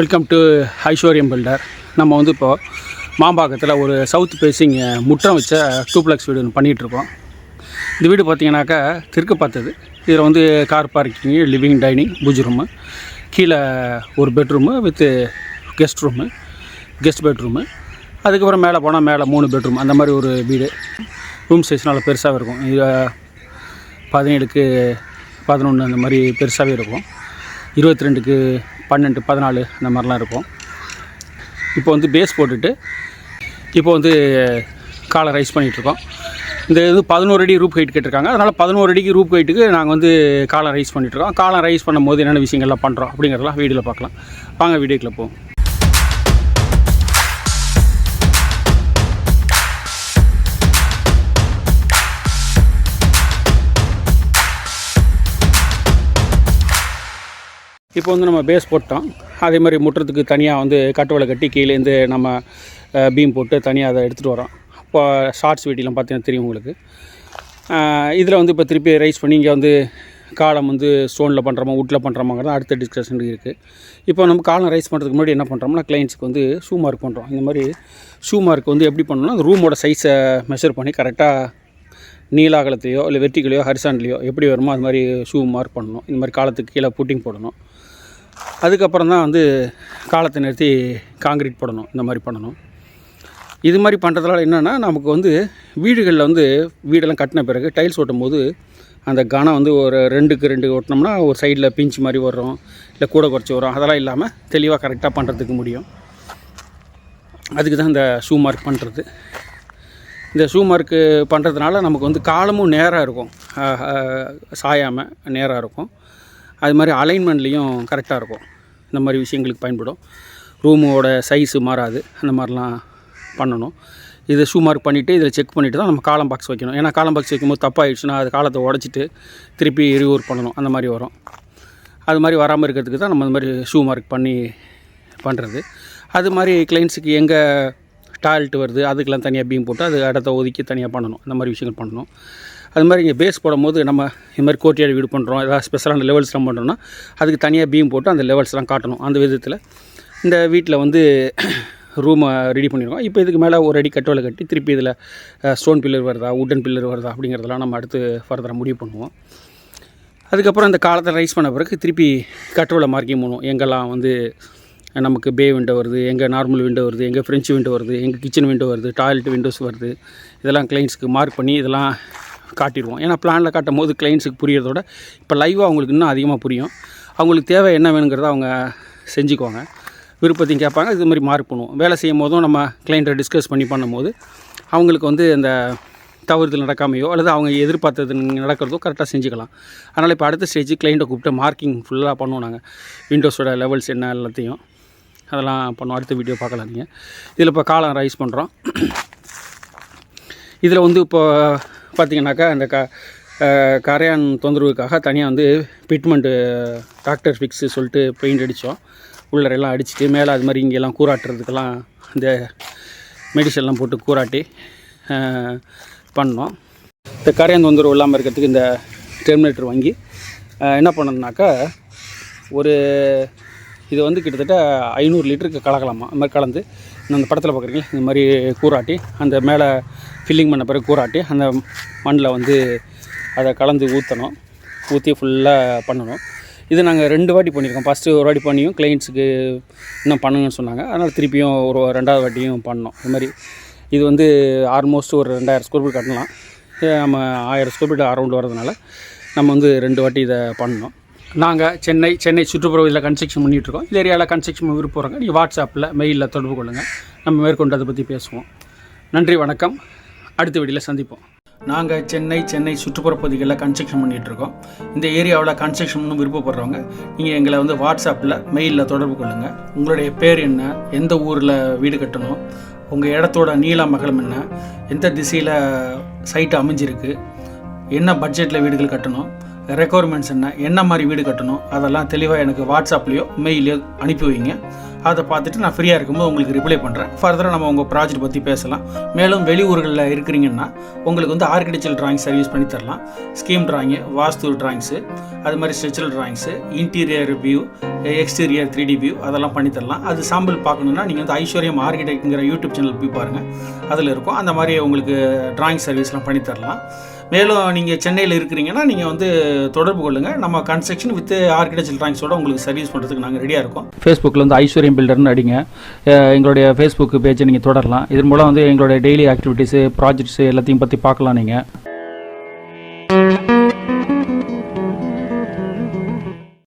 Welcome to ஐஸ்வர்யம் filter நம்ம வந்து இப்போது மாம்பாக்கத்தில் ஒரு சவுத் பேசிங் முற்றம் வச்ச டூப்ளெக்ஸ் வீடு ஒன்று பண்ணிகிட்ருக்கோம் இந்த வீடு பார்த்தீங்கன்னாக்கா தெற்கு பார்த்தது. இதில் வந்து car parking living dining pooja room கீழே ஒரு bedroom with guest room guest bedroom அதுக்கப்புறம் மேலே போனால் மேலே மூணு பெட்ரூம் அந்த மாதிரி ஒரு வீடு. ரூம் சைஸ் நல்லா பெருசாக இருக்கும். இது பதினேழுக்கு பதினொன்று அந்த மாதிரி பெருசாகவே இருக்கும். இருபத்தி ரெண்டுக்கு பன்னெண்டு பதினாலு அந்த மாதிரிலாம் இருக்கும். இப்போ வந்து பேஸ் போட்டுட்டு இப்போ வந்து காலை ரைஸ் பண்ணிகிட்ருக்கோம் இந்த இது பதினோரு அடி ரூப் ஹைட் கேட்டிருக்காங்க. அதனால் பதினோரு அடிக்கு ரூப் ஹைட்டுக்கு நாங்கள் வந்து காலை ரைஸ் பண்ணிகிட்ருக்கோம் காலை ரைஸ் பண்ணும்போது என்னென்ன விஷயங்கள்லாம் பண்ணுறோம் அப்படிங்கிறதெல்லாம் வீடியோவில் பார்க்கலாம். வாங்க வீடியோக்குள்ளே போவோம். இப்போ வந்து நம்ம பேஸ் போட்டோம். அதே மாதிரி முட்டுறதுக்கு தனியாக வந்து கட்டுவலை கட்டி கீழேருந்து நம்ம பீம் போட்டு தனியாக அதை எடுத்துகிட்டு வரோம். இப்போ ஷார்ட்ஸ் வீட்டிலாம் பார்த்தீங்கன்னா தெரியும் உங்களுக்கு. இதில் வந்து இப்போ திருப்பி ரைஸ் பண்ணி இங்கே வந்து காலம் வந்து ஸ்டோனில் பண்ணுறோமா வுட்டில் பண்ணுறோமாங்கிறது அடுத்த டிஸ்கஷன் இருக்குது இப்போ நம்ம காலம் ரைஸ் பண்ணுறதுக்கு முன்னாடி என்ன பண்ணுறோம்னா கிளைண்ட்ஸ்க்கு வந்து ஷூ மார்க் பண்ணுறோம் இந்த மாதிரி ஷூ மார்க் வந்து எப்படி பண்ணணும்னா அந்த ரூமோட சைஸை மெஷர் பண்ணி கரெக்டாக நீலாகலத்தையோ இல்லை வெர்டிகலையோ ஹரிசான்லையோ எப்படி வருமோ அது மாதிரி ஷூ மார்க் பண்ணணும். இந்த மாதிரி காலத்துக்கு கீழே புட்டிங் போடணும். அதுக்கப்புறம் தான் வந்து காலத்தை நிறுத்தி காங்கிரீட் போடணும் இந்த மாதிரி பண்ணணும். இது மாதிரி பண்ணுறதுனால என்னென்னா நமக்கு வந்து வீடுகளில் வந்து வீடெல்லாம் கட்டின பிறகு டைல்ஸ் ஓட்டும் போது அந்த கனம் வந்து ஒரு ரெண்டுக்கு ரெண்டு ஓட்டினோம்னா ஒரு சைடில் பிஞ்ச் மாதிரி வரும் இல்லை கூட குறைச்சி வரும். அதெல்லாம் இல்லாமல் தெளிவாக கரெக்டாக பண்ணுறதுக்கு முடியும். அதுக்கு தான் இந்த ஷூ மார்க் பண்ணுறது இந்த ஷூ மார்க்கு பண்ணுறதுனால நமக்கு வந்து காலமும் நேராக இருக்கும். சாயாமல் நேராக இருக்கும். அது மாதிரி அலைன்மெண்ட்லேயும் கரெக்டாக இருக்கும். இந்த மாதிரி விஷயங்களுக்கு பயன்படும். ரூமோட சைஸு மாறாது. அந்த மாதிரிலாம் பண்ணணும். இது ஷூ மார்க் பண்ணிவிட்டு இதில் செக் பண்ணிவிட்டு தான் நம்ம காலம் பாக்ஸ் வைக்கணும். ஏன்னா காலம் பாக்ஸ் வைக்கும்போது தப்பாகிடுச்சுன்னா அது காலத்தை உடச்சிட்டு திருப்பி ரிவூர் பண்ணணும். அந்த மாதிரி வரும். அது மாதிரி வராமல் இருக்கிறதுக்கு தான் நம்ம அந்த மாதிரி ஷூ மார்க் பண்ணி பண்ணுறது அது மாதிரி கிளைண்ட்ஸுக்கு எங்கே டாய்லெட் வருது அதுக்கெல்லாம் தனியாக பீம் போட்டு அது இடத்த ஒதுக்கி தனியாக பண்ணணும். அந்த மாதிரி விஷயங்கள் பண்ணணும். அது மாதிரி இங்கே பேஸ் போடும்போது நம்ம இந்த மாதிரி கோட்டியாடி வீடு பண்ணுறோம் ஏதாவது ஸ்பெஷலான லெவல்ஸ்லாம் பண்ணுறோம்னா அதுக்கு தனியாக பீம் போட்டு அந்த லெவல்ஸ்லாம் காட்டணும். அந்த விதத்தில் இந்த வீட்டில் வந்து ரூமை ரெடி பண்ணியிருக்கோம் இப்போ இதுக்கு மேலே ஒரு அடி கட்டோலை கட்டி திருப்பி இதில் ஸ்டோன் பில்லர் வருதா உட்டன் பில்லர் வருதா அப்படிங்கிறதெல்லாம் நம்ம அடுத்து ஃபர்தராக முடிவு பண்ணுவோம். அதுக்கப்புறம் இந்த காலத்தை ரைஸ் பண்ண பிறகு திருப்பி கட்டுவலை மார்க்கிங் பண்ணுவோம் எங்கெல்லாம் வந்து நமக்கு பே விண்டோ வருது எங்கே நார்மல் விண்டோ வருது எங்கே ஃப்ரெஞ்சு விண்டோ வருது எங்கள் கிச்சன் விண்டோ வருது டாய்லெட் விண்டோஸ் வருது இதெல்லாம் கிளைண்ட்ஸ்க்கு மார்க் பண்ணி இதெல்லாம் காட்டிடுவோம். ஏன்னா பிளானில் காட்டும் போது கிளைண்ட்ஸுக்கு புரியறதோட இப்போ லைவாக அவங்களுக்கு இன்னும் அதிகமாக புரியும். அவங்களுக்கு தேவை என்ன வேணுங்கிறத அவங்க செஞ்சுக்குவாங்க. விருப்பத்தையும் கேட்பாங்க. இது மாதிரி மார்க் பண்ணுவோம். வேலை செய்யும் போதும் நம்ம கிளைண்ட்டை டிஸ்கஸ் பண்ணி பண்ணும்போது அவங்களுக்கு வந்து அந்த தவறுதல் நடக்காமையோ அல்லது அவங்க எதிர்பார்த்தது நடக்கிறதோ கரெக்டாக செஞ்சுக்கலாம். அதனால் இப்போ அடுத்த ஸ்டேஜ் கிளைண்ட்டை கூப்பிட்டு மார்க்கிங் ஃபுல்லாக பண்ணுவோம் நாங்கள் விண்டோஸோட லெவல்ஸ் என்ன எல்லாத்தையும். அதெல்லாம் பண்ணுவோம். அடுத்த வீடியோ பார்க்கலாம் நீங்கள் இதில் இப்போ காலம் ரைஸ் பண்ணுறோம் இதில் வந்து இப்போ பார்த்திங்கனாக்கா இந்த க கரையான் தொந்தரவுக்காக தனியாக வந்து பிட்மெண்ட்டு டாக்டர் ஃபிக்ஸு சொல்லிட்டு பெயிண்ட் அடித்தோம் உள்ளரெல்லாம் அடிச்சுட்டு மேலே அது மாதிரி இங்கெல்லாம் கூறாட்டுறதுக்கெல்லாம் இந்த மெடிசன்லாம் போட்டு கூறாட்டி பண்ணோம். இந்த கரையான் தொந்தரவு இல்லாமல் இருக்கிறதுக்கு இந்த டெர்மினேட்டர் வாங்கி என்ன பண்ணணுனாக்கா ஒரு இது வந்து கிட்டத்தட்ட ஐநூறு லிட்டருக்கு கலக்கலாமா? அந்த மாதிரி கலந்து அந்த படத்தில் பார்க்குறீங்களா? இந்த மாதிரி கூராட்டி அந்த மேலே ஃபில்லிங் பண்ண பிறகு கூராட்டி அந்த மண்ணில் வந்து அதை கலந்து ஊற்றணும் ஊற்றி ஃபுல்லாக பண்ணணும். இது நாங்கள் ரெண்டு வாட்டி பண்ணியிருக்கோம். ஃபஸ்ட்டு ஒரு வாட்டி பண்ணியும் கிளைண்ட்ஸுக்கு இன்னும் பண்ணுங்கன்னு சொன்னாங்க. அதனால் திருப்பியும் ஒரு ரெண்டாவது வாட்டியும் பண்ணோம். இது மாதிரி இது வந்து ஆல்மோஸ்ட் ஒரு ரெண்டாயிரம் ஸ்கொயர் ஃபீட் கட்டலாம். நம்ம ஆயிரம் ஸ்கொயர் ஃபீட் அரௌண்ட் வரதுனால நம்ம வந்து ரெண்டு வாட்டி இதை பண்ணோம். நாங்கள் சென்னை சென்னை சுற்றுப்புறத்தில் கன்ஸ்ட்ரக்ஷன் பண்ணிகிட்ருக்கோம் இந்த ஏரியாவில் கன்ஸ்ட்ரக்ஷன் விருப்பம் நீங்கள் வாட்ஸ்அப்பில் மெயிலில் தொடர்பு கொள்ளுங்கள் நம்ம மேற்கொண்டு அதை பற்றி பேசுவோம். நன்றி வணக்கம். அடுத்த வீடியோவில் சந்திப்போம். நாங்கள் சென்னை சென்னை சுற்றுப்புற பகுதிகளில் கன்ஸ்ட்ரக்ஷன் பண்ணிகிட்ருக்கோம் இந்த ஏரியாவில் கன்ஸ்ட்ரக்ஷன் விருப்பப்படுறவங்க நீங்கள் எங்களை வந்து வாட்ஸ்அப்பில் மெயிலில் தொடர்பு கொள்ளுங்கள் உங்களுடைய பேர் என்ன எந்த ஊரில் வீடு கட்டணும் உங்கள் இடத்தோட நீள மகளம் என்ன எந்த திசையில் சைட்டு அமைஞ்சிருக்கு என்ன பட்ஜெட்டில் வீடுகள் கட்டணும் ரெக்குவயர்மெண்ட்ஸ் என்ன என்ன மாதிரி வீடு கட்டணும் அதெல்லாம் தெளிவாக எனக்கு வாட்ஸ்அப்லேயோ மெயிலையோ அனுப்பி வைங்க. அதை பார்த்துட்டு நான் ஃப்ரீயாக இருக்கும்போது உங்களுக்கு ரிப்ளை பண்ணுறேன் ஃபர்தராக நம்ம உங்கள் ப்ராஜெக்ட் பற்றி பேசலாம். மேலும் வெளியூர்களில் இருக்கிறீங்கன்னா உங்களுக்கு வந்து ஆர்கிடெக்சர் டிராயிங் சர்வீஸ் பண்ணி தரலாம். ஸ்கீம் டிராயிங்கு வாஸ்து டிராயிங்ஸு அது மாதிரி structural drawings interior view exterior three D view அதெல்லாம் பண்ணி தரலாம். அது சாம்பிள் பார்க்கணுன்னா நீங்கள் வந்து ஐஸ்வர்யம் ஆர்கிடெக்ட்ங்கிற யூடியூப் சேனல் போய் பாருங்கள் அதில் இருக்கும். அந்த மாதிரி உங்களுக்கு டிராயிங் சர்வீஸ்லாம் பண்ணி தரலாம். மேலும் நீங்கள் சென்னையில் இருக்கிறீங்கன்னா நீங்கள் வந்து தொடர்பு கொள்ளுங்கள் நம்ம கன்ஸ்ட்ரக்ஷன் வித் ஆர்கிடெக்சர் டிராயிங்ஸோட உங்களுக்கு சர்வீஸ் பண்ணுறதுக்கு நாங்கள் ரெடியாக இருக்கோம். ஃபேஸ்புக்கில் வந்து ஐஸ்வர்யம் பில்டர்னு அடிங்க. எங்களுடைய ஃபேஸ்புக் பேஜை நீங்கள் தொடரலாம். இதன் மூலம் வந்து எங்களுடைய டெய்லி ஆக்டிவிட்டீஸு ப்ராஜெக்ட்ஸு எல்லாத்தையும் பற்றி பார்க்கலாம் நீங்கள்